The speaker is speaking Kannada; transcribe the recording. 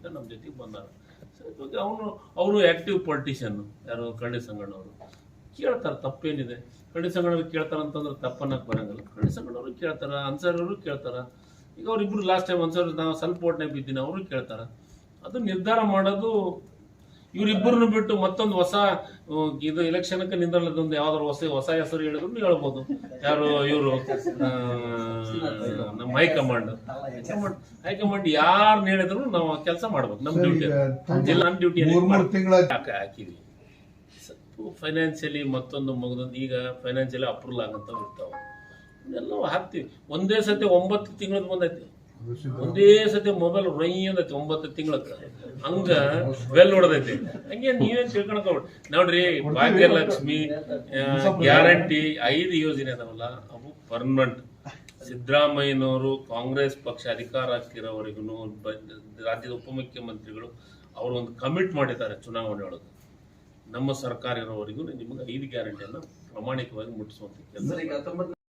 ಕೊಟ್ಟೆ ನಮ್ಮ ಜೊತೆಗೆ ಬಂದಾರ. ಅವನು ಅವರು ಆಕ್ಟಿವ್ ಪೊಲಿಟಿಷಿಯನ್ ಯಾರು ಕರಡಿ ಸಂಗಣ್ಣವರು. ಕೇಳ್ತಾರೆ, ತಪ್ಪೇನಿದೆ. ಕರಡಿ ಸಂಗಣ್ಣವ್ರು ಕೇಳ್ತಾರೆ ಅಂತಂದ್ರೆ ತಪ್ಪನ್ನಕ್ಕೆ ಬರೋಂಗಿಲ್ಲ. ಕರಡಿ ಸಂಗಣ್ಣವರು ಕೇಳ್ತಾರ ಅನ್ಸರವರು ಕೇಳ್ತಾರೆ. ಈಗ ಅವ್ರಿಬ್ರು ಲಾಸ್ಟ್ ಟೈಮ್ ಅನ್ಸರ್ ನಾವು ಸ್ವಲ್ಪ ಓಟ್ನಾಗ ಬಿದ್ದೀನಿ, ಅವರು ಕೇಳ್ತಾರೆ. ಅದು ನಿರ್ಧಾರ ಮಾಡೋದು ಇವರಿಬ್ಬರನ್ನು ಬಿಟ್ಟು ಮತ್ತೊಂದು ಹೊಸ ಇದು ಎಲೆಕ್ಷನ್ಗೆ ನಿಂದ್ರಲ್ಲದೊಂದು ಯಾವ್ದಾದ್ರು ಹೊಸ ಹೊಸ ಹೆಸರು ಹೇಳಿದ್ರು ಹೇಳ್ಬೋದು. ಯಾರು ಇವರು? ನಮ್ಮ ಹೈಕಮಾಂಡ್. ಹೈಕಮಾಂಡ್ ಯಾರು ಹೇಳಿದ್ರು ನಾವು ಕೆಲಸ ಮಾಡ್ಬೇಕು ನಮ್ಮ ಡ್ಯೂಟಿ ಜಿಲ್ಲಾ ನನ್ನ ಡ್ಯೂಟಿ ಹಾಕಿದ್ವಿ ಫೈನಾನ್ಷಿಯಲಿ ಮತ್ತೊಂದು ಮಗದೊಂದು ಈಗ ಫೈನಾನ್ಷಿಯಲಿ ಅಪ್ರೂವಲ್ ಆಗಂತ ಬಿಡ್ತಾವೆ. ಎಲ್ಲವೂ ಹಾಕ್ತಿವಿ ಒಂದೇ ಸತಿ ಒಂಬತ್ತು ತಿಂಗಳದ ಬಂದೈತಿ. ಒಂದೇ ಸತಿ ಮೊಬೈಲ್ ರೈ ಅಂದೈತಿ ಒಂಬತ್ತು ತಿಂಗಳಕ್ಕ. ಹಂಗ ಬೆಲ್ ಹೊಡೆದೈತಿ. ಹಂಗೆ ನೀವೇನ್ ತಿಳ್ಕೊಳಕ್ ನೋಡ್ರಿ ಭಾಗ್ಯಲಕ್ಷ್ಮಿ ಗ್ಯಾರಂಟಿ ಐದು ಯೋಜನೆ ಅದಾವಲ್ಲ, ಅವು ಪರ್ಮನೆಂಟ್ ಸಿದ್ದರಾಮಯ್ಯನವರು ಕಾಂಗ್ರೆಸ್ ಪಕ್ಷ ಅಧಿಕಾರ ಹಾಕಿರೋವರೆಗೂ ರಾಜ್ಯದ ಉಪಮುಖ್ಯಮಂತ್ರಿಗಳು ಅವರು ಒಂದು ಕಮಿಟ್ ಮಾಡಿದ್ದಾರೆ ಚುನಾವಣೆ ಒಳಗೆ. ನಮ್ಮ ಸರ್ಕಾರ ಇರೋವರೆಗೂ ನಿಮಗೆ ಐದು ಗ್ಯಾರಂಟಿಯನ್ನು ಪ್ರಾಮಾಣಿಕವಾಗಿ ಮುಟ್ಟಿಸುವಂತ ಕೆಲಸ.